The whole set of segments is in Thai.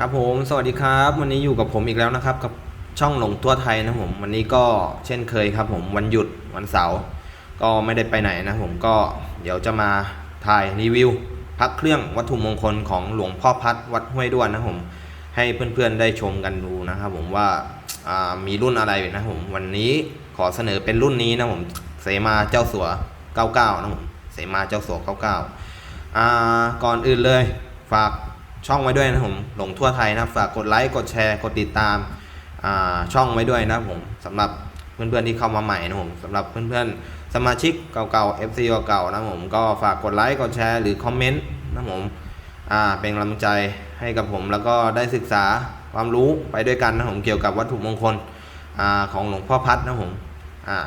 ครับผมสวัสดีครับ วันนี้อยู่กับผมอีกแล้วนะครับ กับช่องหลงตัวไทยนะผม วันนี้ก็เช่นเคยครับผมวันหยุดวันเสาร์ก็ไม่ได้ไปไหนนะผมก็เดี๋ยวจะมาถ่ายรีวิวพักเครื่องวัตถุมงคลของหลวงพ่อพัดวัดห้วยด้วนนะผมให้เพื่อนๆได้ชมกันดูนะครับผมว่าามีรุ่นอะไรนะผมวันนี้ขอเสนอเป็นรุ่นนี้นะผมเสมาเจ้าสัว 99 นะผมเสมาเจ้าสัว 99 อ่าก่อนอื่นเลยฝาก ช่องไว้ด้วยนะผมหลงทั่วไทยนะฝากกดไลค์กดแชร์กดติดตามาช่องไว้ด้วยนะผมสำหรับเพื่อนๆที่เข้ามาใหม่นะผมสำหรับเพื่อนๆสมาชิกเก่าๆ FC เก่าๆนะผมก็ฝากกดไลค์กดแชร์หรือคอมเมนต์นะผมเป็นกำลังใจให้กับผมแล้วก็ได้ศึกษาความรู้ไปด้วยกันนะผมเกี่ยวกับวัตถุมงคลอของหลวงพ่อพัดนะผมอ่า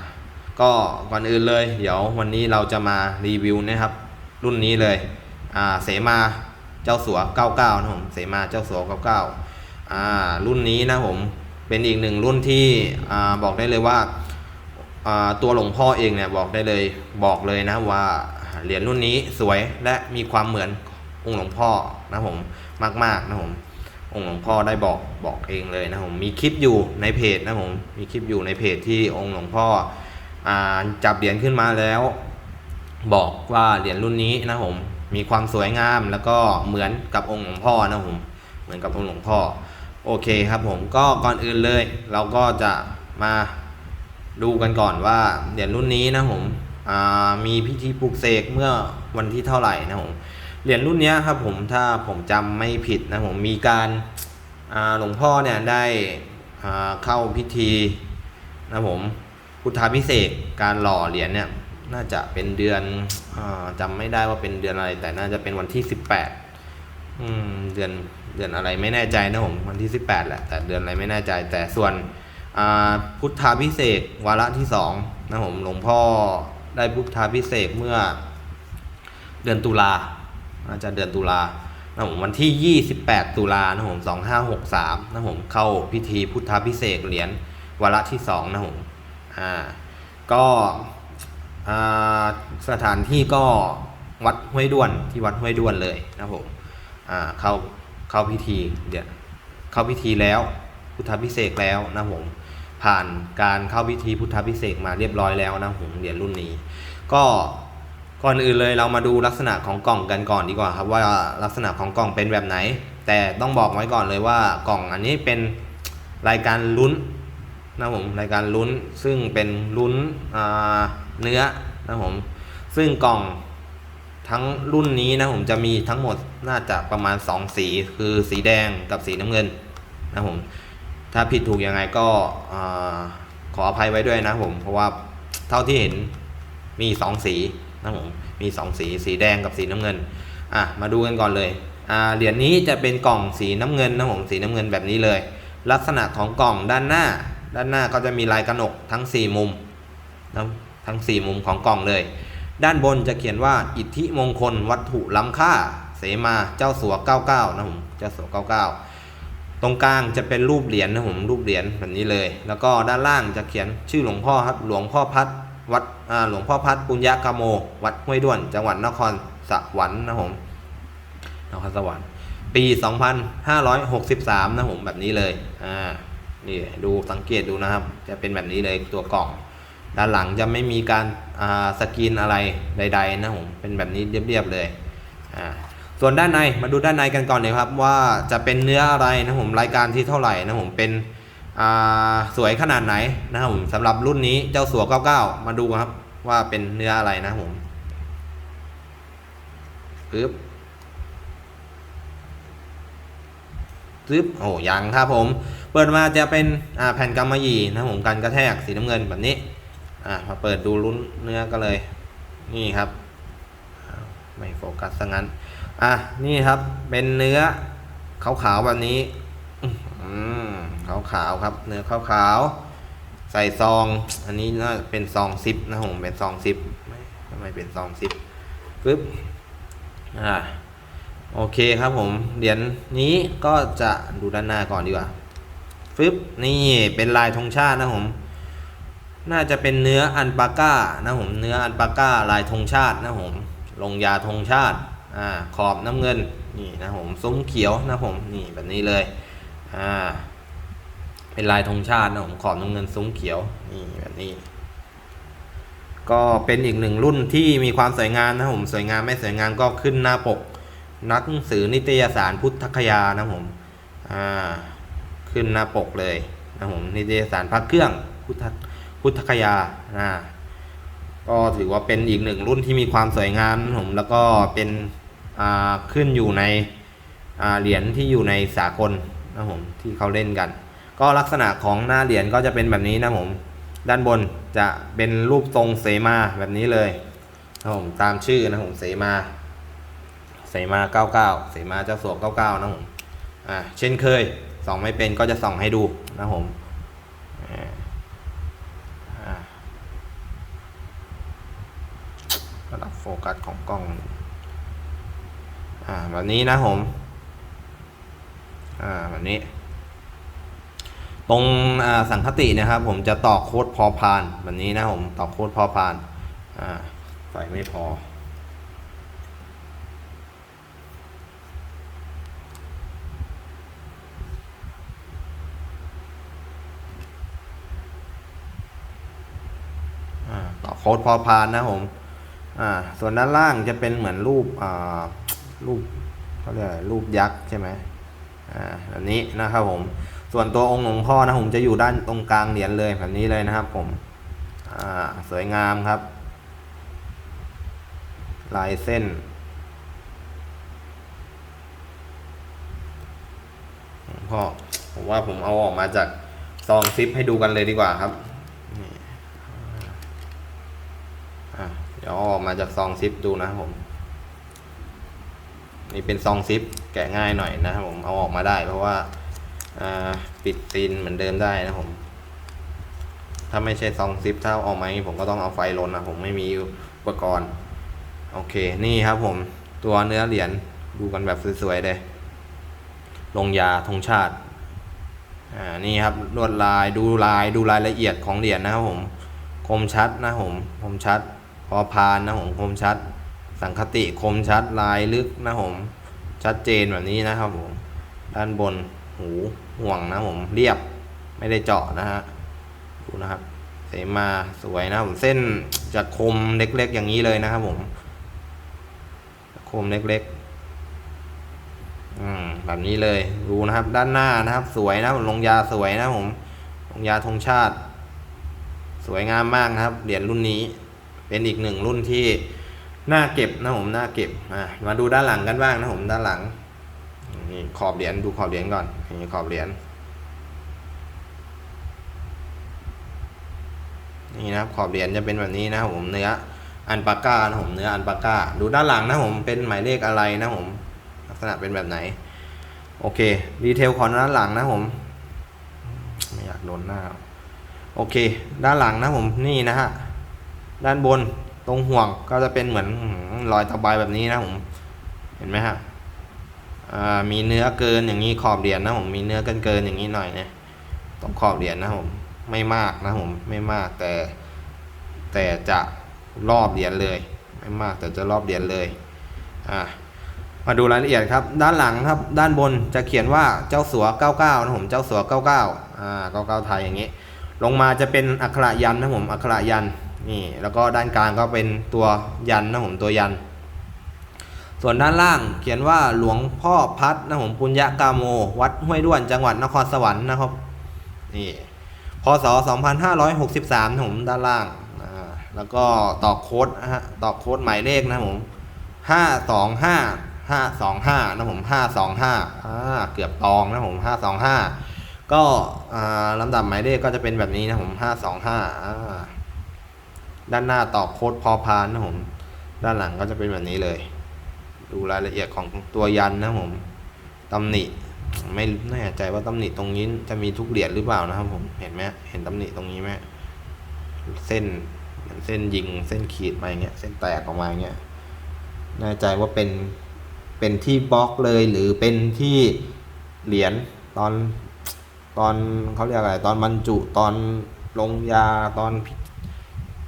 ก็ก่อนอื่นเลย เดี๋ยววันนี้เราจะมารีวิวนะครับ รุ่นนี้เลยอ่าเสมา เจ้าสัว 99 นะผมเสมาเจ้าสัว 99 อ่ารุ่นนี้นะผมเป็นอีกหนึ่งรุ่นที่อ่าบอกได้เลยว่าอ่าตัวหลวงพ่อเองเนี่ยบอกได้เลยบอกเลยนะว่าเหรียญรุ่นนี้สวยและมีความเหมือนองค์หลวงพ่อนะผมมากๆนะผมองค์หลวงพ่อได้บอกบอกเองเลยนะผมมีคลิปอยู่ในเพจนะผมมีคลิปอยู่ในเพจที่องค์หลวงพ่ออ่าจับเหรียญขึ้นมาแล้ว บอกว่าเหรียญรุ่นนี้นะผม มีความสวยงามแล้วก็เหมือนกับองค์หลวงพ่อนะผมเหมือนกับองค์หลวงพ่อโอเคครับผมก็ก่อนอื่นเลย เราก็จะมาดูกันก่อนว่าเหรียญรุ่นนี้นะผมมีพิธีปลุกเสกเมื่อวันที่เท่าไหร่นะผมเหรียญรุ่นนี้ครับผมถ้าผมจำไม่ผิดนะผมมีการาหลวงพ่อเนี่ยได้เข้าพิธีนะผมพุทธาพิเศษการหล่อเหรียญเนี่ย น่าจะเป็นเดือนอาจำไม่ได้ว่าเป็นเดือนอะไร แต่น่าจะเป็นวันที่18อืมเดือนเดือนอะไรไม่แน่ใจนะผมวันที่18แปดแหละแต่เดือนอะไรไม่แน่ใจ แต่ส่วนพุทธาพิเศษวาระที่2นะผมหลวงพ่อได้พุทธาพิเศษเมื่อเดือนตุลาน่าจะเดือนตุลานะผมวันที่ 28 ตุลานะผม2563นะผมเข้าพิธีพุทธาพิเศษเหรียญวาระที่2นะผมอ่าก็ สถานที่ก็วัดห้วยด้วนที่วัดห้วยด้วนเลยนะผมเข้าเข้าพิธีเดี๋ยวเข้าพิธีแล้วพุทธพิเศษแล้วนะผมผ่านการเข้าพิธีพุทธพิเศษมาเรียบร้อยแล้วนะผมเหรียญรุ่นนี้ ก็ก่อนอื่นเลยเรามาดูลักษณะของกล่องกันก่อนดีกว่าครับว่าลักษณะของกล่องเป็นแบบไหน แต่ต้องบอกไว้ก่อนเลยว่ากล่องอันนี้เป็นรายการลุ้นนะผมรายการลุ้นซึ่งเป็นลุ้นอ่า เนื้อนะผมซึ่งกล่องทั้งรุ่นนี้นะผมจะมีทั้งหมดน่าจะประมาณ 2 สี คือสีแดงกับสีน้ำเงินนะผมถ้าผิดถูกยังไงก็อขออภัยไว้ด้วยนะผม เพราะว่าเท่าที่เห็นมี 2 สีนะผมมี 2 สี สีแดงกับสีน้ำเงินอะมาดูกันก่อนเลยเหรียญนี้จะเป็นกล่องสีน้ำเงินนะผมสีน้ำเงินแบบนี้เลย ลักษณะของกล่องด้านหน้า ด้านหน้าก็จะมีลายกระหนกทั้ง 4 มุมนะ ทั้ง 4 มุมของกล่องเลย ด้านบนจะเขียนว่าอิทธิมงคลวัตถุล้ำค่า เสมาเจ้าสัว 99 นะผมเจ้าสัว 99 ตรงกลางจะเป็นรูปเหรียญนะผมรูปเหรียญแบบนี้เลย แล้วก็ด้านล่างจะเขียนชื่อหลวงพ่อครับหลวงพ่อพัดวัดหลวงพ่อพัดปุญญกโม วัดห้วยด้วน จังหวัดนครสวรรค์นะผมนครสวรรค์ปี 2563 นะผมแบบนี้เลย อ่า นี่ดูสังเกตดูนะครับ จะเป็นแบบนี้เลยตัวกล่อง ด้านหลังจะไม่มีการาสกรีนอะไรใด ๆ นะผมเป็นแบบนี้เรียบๆเลยอ่าส่วนด้านในมาดูด้านในกันก่อนเลยครับว่าจะเป็นเนื้ออะไรนะผมรายการที่เท่าไหร่นะผมเป็นสวยขนาดไหนนะครับผมสำหรับรุ่นนี้เจ้าสัว99 มาดูกันครับว่าเป็นเนื้ออะไรนะผมปึ๊บซึบโอ้ยังครับผม เปิดมาจะเป็นแผ่นกำมะหยี่นะผมกันกระแทกสีน้ำเงินแบบนี้ อ่ามาเปิดดูลุ้นเนื้อก็เลย นี่ครับไม่โฟกัสซะงั้น อะนี่ครับเป็นเนื้อขาวๆแบบนี้อืมขาวๆครับ เนื้อขาวๆใส่ซอง อันนี้น่าจะเป็นซองซิปนะผมเป็นซองซิปทำไมเป็นซองซิปปึ๊บอ่าโอเคครับผมเหรียญนี้ก็จะดูด้านหน้าก่อนดีกว่าฟึบนี่เป็นลายธงชาตินะผม น่าจะเป็นเนื้ออันปาก้านะผมเนื้ออันปาก้าลายธงชาตินะผมลงยาธงชาติอ่าขอบน้ำเงินนี่นะผมซุ้มเขียวนะผมนี่แบบนี้เลยอ่าเป็นลายธงชาตินะผมขอบน้ำเงินซุ้มเขียวนี่แบบนี้ ก็เป็นอีกหนึ่งรุ่นที่มีความสวยงามนะผมสวยงามไม่สวยงามก็ขึ้นหน้าปก นักสือนิตยสารพุทธคยานะผมอ่าขึ้นหน้าปกเลยนะผมนิตยสารพระเครื่องพุทธ พุทธคยาอ่าก็ถือว่าเป็นอีกหนึ่งรุ่นที่มีความสวยงามนะผมแล้วก็เป็นอ่าขึ้นอยู่ในอ่าเหรียญที่อยู่ในสากลนะผมที่เขาเล่นกัน ก็ลักษณะของหน้าเหรียญก็จะเป็นแบบนี้นะผมด้านบนจะเป็นรูปทรงเสมาแบบนี้เลยนะผมตามชื่อนะผมเสมาเสมา99เสมาเจ้าสัว99นะผมอ่าเช่นเคยส่องไม่เป็นก็จะส่องให้ดูนะผมอ่า ระดับโฟกัสของกล้อง อ่าแบบนี้นะผม อ่าแบบนี้ ตรงอ่าสังคตินะครับผมจะต่อโค้ดพอพานแบบนี้นะผมต่อโค้ดพอพาน อ่าไฟไม่พออ่าต่อโค้ดพอพานนะผม อ่าส่วนด้านล่างจะเป็นเหมือนรูปอ่ารูปเขาเรียกอะไรรูปยักษ์ใช่ไหมอ่าแบบนี้นะครับผม ส่วนตัวองค์หลวงพ่อนะผมจะอยู่ด้านตรงกลางเหรียญเลยแบบนี้เลยนะครับผมอ่าสวยงามครับ ลายเส้นหลวงพ่อผมว่าผมเอาออกมาจากซองซิปให้ดูกันเลยดีกว่าครับ อะ เดี๋ยวเอาออกมาจากซองซิปดูนะครับผม นี่เป็นซองซิปแกะง่ายหน่อยนะครับผมเอาออกมาได้ เพราะว่าาปิดซีนเหมือนเดิมได้นะผม ถ้าไม่ใช่ซองซิปถ้าเอาออกมาอย่างนี้ผมก็ต้องเอาไฟลนนะผมไม่มีอุปกรณ์ โอเคนี่ครับผมตัวเนื้อเหรียญดูกันแบบสวยๆเลยลงยาธงชาติอ่านี่ครับลวดลายดูลายดูรายละเอียดของเหรียญนะครับผมคมชัดนะผมคมชัด พอพานนะผมคมชัด สังคติคมชัดลายลึกนะผมชัดเจนแบบนี้นะครับผมด้านบนหูห่วงนะผมเรียบไม่ได้เจาะนะฮะดูนะครับเสมาสวยนะผมเส้นจะคมเล็กๆ อย่างนี้เลยนะครับผมคมเล็กๆอืมแบบนี้เลยดูนะครับ ด้านหน้านะครับ สวยนะผมลงยาสวยนะผมลงยาธงชาติ สวยงามมากนะครับเหรียญรุ่นนี้ เป็นอีกหนึ่งรุ่นที่น่าเก็บนะผมน่าเก็บมาดูด้านหลังกันบ้างนะผมด้านหลังนี่ขอบเหรียญดูขอบเหรียญก่อนนี่ขอบเหรียญนี่นะครับขอบเหรียญจะเป็นแบบนี้นะผมเนื้ออันปาก้านะผมเนื้ออันปาก้า ดูด้านหลังนะผมเป็นหมายเลขอะไรนะผมลักษณะเป็นแบบไหน โอเคดีเทลของด้านหลังนะผมไม่อยากโดนหน้าโอเค ด้านหลังนะผมนี่นะฮะ ด้านบนตรงห่วงก็จะเป็นเหมือนรอยตะไบแบบนี้นะผมเห็นไหมฮะมีเนื้อเกินอย่างนี้ขอบเหรียญนะผมมีเนื้อเกินเกินอย่างนี้หน่อยเนี่ยตรงขอบเหรียญนะผมไม่มากนะผมไม่มากแต่ แต่จะรอบเหรียญเลย ไม่มากแต่จะรอบเหรียญเลยอ่ามาดูรายละเอียดครับ ด้านหลังครับด้านบนจะเขียนว่าเจ้าสัว 99 นะผมเจ้าสัว 99อ่า99ไทยอย่างนี้ ลงมาจะเป็นอักขระยันนะผมอักขระยัน นี่แล้วก็ด้านกลางก็เป็นตัวยันนะผมตัวยัน ส่วนด้านล่างเขียนว่าหลวงพ่อพัดนะผมปุญญกาโม วัดห้วยด้วนจังหวัดนครสวรรค์นะครับนี่พศ 2563นะผมด้านล่างอ่าแล้วก็ต่อโค้ดนะฮะต่อโค้ดหมายเลขนะผม525 525นะผม525อ่าเกือบตองนะผม525ก็อ่าลำดับหมายเลขก็จะเป็นแบบนี้นะผม525อ่า ด้านหน้าต่อโค้ดพอพานนะผม ด้านหลังก็จะเป็นแบบนี้เลย ดูรายละเอียดของตัวยันนะผมตำหนิไม่แน่ใจว่าตำหนิตรงนี้จะมีทุกเหรียญหรือเปล่านะครับผมเห็นไหมเห็นตำหนิตรงนี้ไหมเส้นเหมือนเส้นยิงเส้นขีดมาอย่างเงี้ยเส้นแตกออกมาอย่างเงี้ยแน่ใจว่าเป็นเป็นที่บล็อกเลยหรือเป็นที่เหรียญตอนตอนเขาเรียกอะไรตอนบรรจุตอนลงยาตอนพิ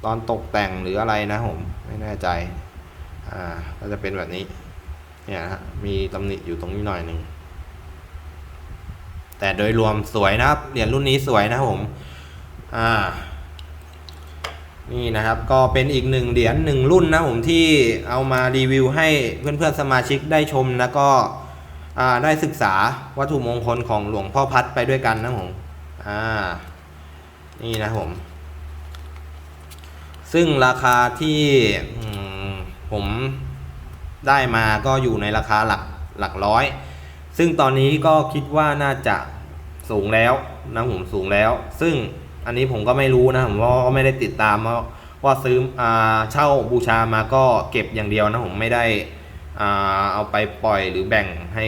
ตอนตกแต่งหรืออะไรนะผมไม่แน่ใจอ่าก็จะเป็นแบบนี้เนี่ยนะฮะมีตำหนิอยู่ตรงนี้หน่อยหนึ่งแต่โดยรวมสวยนะครับเหรียญรุ่นนี้สวยนะผมอ่านี่นะครับก็เป็นอีกหนึ่งเหรียญหนึ่งรุ่นนะผมที่เอามารีวิวให้เพื่อนๆสมาชิกได้ชมแล้วก็ได้ศึกษาวัตถุมงคลของหลวงพ่อพัดไปด้วยกันนะผมอ่านี่นะผม ซึ่งราคาที่ผมได้มาก็อยู่ในราคาหลักหลักร้อย ซึ่งตอนนี้ก็คิดว่าน่าจะสูงแล้วนะผมสูงแล้ว ซึ่งอันนี้ผมก็ไม่รู้นะผมก็ไม่ได้ติดตามว่าซื้ออเช่าบูชามาก็เก็บอย่างเดียวนะผมไม่ได้เอาไปปล่อยหรือแบ่งให้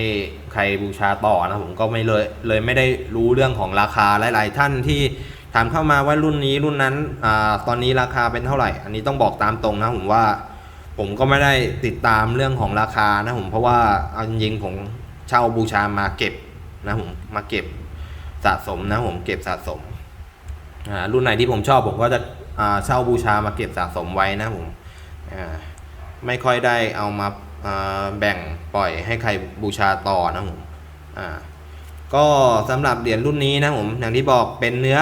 ใครบูชาต่อนะผมก็ไม่เลยเลยไม่ได้รู้เรื่องของราคาหลาย ๆ ท่านที่ ถามเข้ามาว่ารุ่นนี้รุ่นนั้นอตอนนี้ราคาเป็นเท่าไหร่ อันนี้ต้องบอกตามตรงนะผมว่า ผมก็ไม่ได้ติดตามเรื่องของราคานะผมเพราะว่าเอาจริงผมเช่าบูชามาเก็บนะผมมาเก็บสะสมนะผมเก็บสะสมรุ่นไหนที่ผมชอบผมก็จะเช่าบูชามาเก็บสะสมไว้นะผมไม่ค่อยได้เอามาาแบ่งปล่อยให้ใครบูชาต่อนะผมก็สำหรับเหรียญรุ่นนี้นะผมอย่างที่บอกเป็นเนื้อ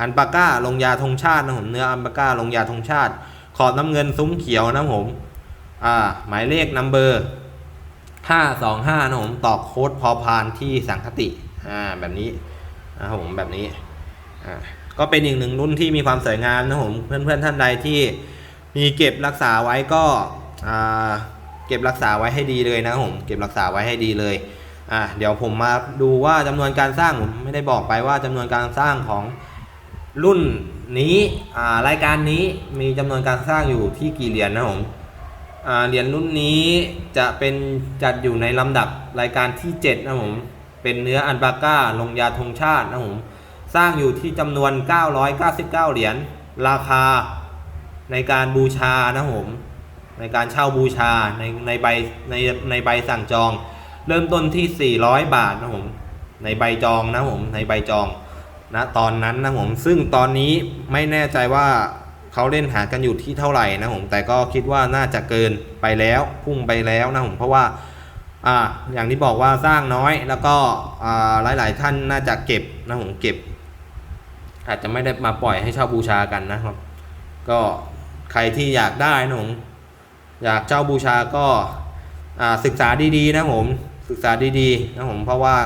อันปาก้าลงยาธงชาตินะผมเนื้ออันปาก้าลงยาธงชาติ ขอบน้ำเงินซุ้มเขียวนะผมอ่าหมายเลขนัมเบอร์ห้าสองห้านะผมตอกโค้ดพอพานที่สังคติอ่าแบบนี้นะครับผมแบบนี้อ่าก็เป็นอีกหนึ่งรุ่นที่มีความสวยงามนะผมเพื่อนๆท่านใดที่มีเก็บรักษาไว้ก็อ่าเก็บรักษาไว้ให้ดีเลยนะผมเก็บรักษาไว้ให้ดีเลยอ่าเดี๋ยวผมมาดูว่าจำนวนการสร้างผมไม่ได้บอกไปว่าจำนวนการสร้างของ รุ่นนี้รายการนี้มีจำนวนการสร้างอยู่ที่กี่เหรียญนะผมเหรียญรุ่นนี้จะเป็นจัดอยู่ในลำดับรายการที่ 7 นะผมเป็นเนื้ออันบาก้าลงยาธงชาตินะผมสร้างอยู่ที่จำนวน 999 เหรียญราคาในการบูชานะผมในการเช่าบูชาในในใบในในใบสั่งจอง เริ่มต้นที่ 400 บาทนะผมในใบจองนะผมในใบจอง นะตอนนั้นนะผมซึ่งตอนนี้ไม่แน่ใจว่าเขาเล่นหากันอยู่ที่เท่าไหร่นะผมแต่ก็คิดว่าน่าจะเกินไปแล้วพุ่งไปแล้วนะผมเพราะว่าอ่าอย่างที่บอกว่าสร้างน้อยแล้วก็อ่าหลาย ๆ ท่านน่าจะเก็บนะผมเก็บ อาจจะไม่ได้มาปล่อยให้เช่าบูชากันนะครับ ก็ใครที่อยากได้นะผมอยากเช่าบูชาก็าศึกษาดี ๆ นะผมศึกษาดี ๆ นะผมเพราะว่า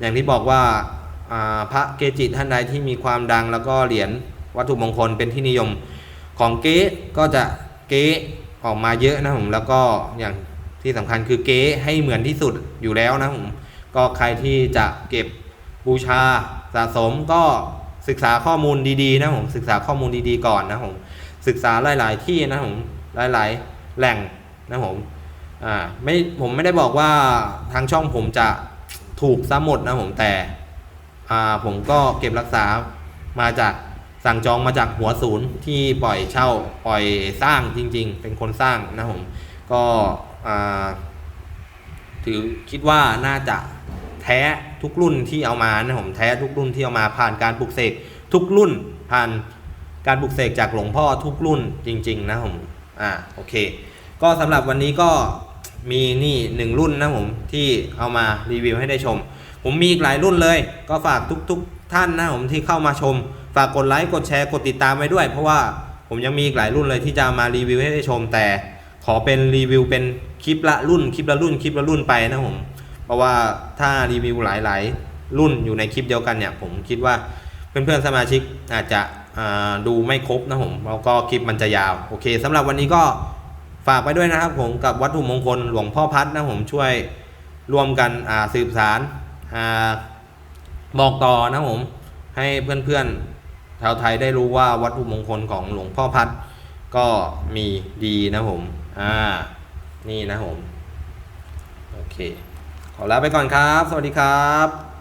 อย่างที่บอกว่า พระเกจิท่านใดที่มีความดังแล้วก็เหรียญวัตถุมงคลเป็นที่นิยมของเก๊ก็จะเก๊ออกมาเยอะนะผมแล้วก็อย่างที่สำคัญคือเก๊ให้เหมือนที่สุดอยู่แล้วนะผมก็ใครที่จะเก็บบูชาสะสมก็ศึกษาข้อมูลดีๆนะผมศึกษาข้อมูลดีๆก่อนนะผมศึกษาหลายๆที่นะผมหลายๆแหล่งนะผมอ่าไม่ผมไม่ได้บอกว่าทางช่องผมจะถูกซะหมดนะผมแต่ ผมก็เก็บรักษามาจากสั่งจองมาจากหัวศูนย์ที่ปล่อยเช่าปล่อยสร้างจริง ๆ เป็นคนสร้างนะผมก็ถือคิดว่าน่าจะแท้ทุกรุ่นที่เอามานะผมแท้ทุกรุ่นที่เอามาผ่านการปลุกเสกทุกรุ่นผ่านการปลุกเสกจากหลวงพ่อทุกรุ่นจริง ๆ นะผมอ่าโอเค ก็สำหรับวันนี้ก็มีนี่หนึ่งรุ่นนะผมที่เอามารีวิวให้ได้ชม ผมมีอีกหลายรุ่นเลย ก็ฝากทุกๆท่านนะผมที่เข้ามาชม ฝากกดไลค์กดแชร์กดติดตามไว้ด้วย เพราะว่าผมยังมีอีกหลายรุ่นเลยที่จะมารีวิวให้ได้ชม แต่ขอเป็นรีวิวเป็นคลิปละรุ่นคลิปละรุ่นคลิปละรุ่นไปนะผมเพราะว่าถ้ารีวิวหลายๆ รุ่นอยู่ในคลิปเดียวกันเนี่ย ผมคิดว่าเพื่อนๆสมาชิกอาจจะดูไม่ครบนะผมแล้วก็คลิปมันจะยาวโอเคสำหรับวันนี้ก็ฝากไปด้วยนะครับผมกับวัตถุมงคลหลวงพ่อพัดนะผมช่วยร่วมกันสืบสาร บอกต่อนะผมให้เพื่อนๆชาวไทยได้รู้ว่าวัตถุมงคลของหลวงพ่อพัดก็มีดีนะผมอ่านี่นะผมโอเคขอลาไปก่อนครับ สวัสดีครับ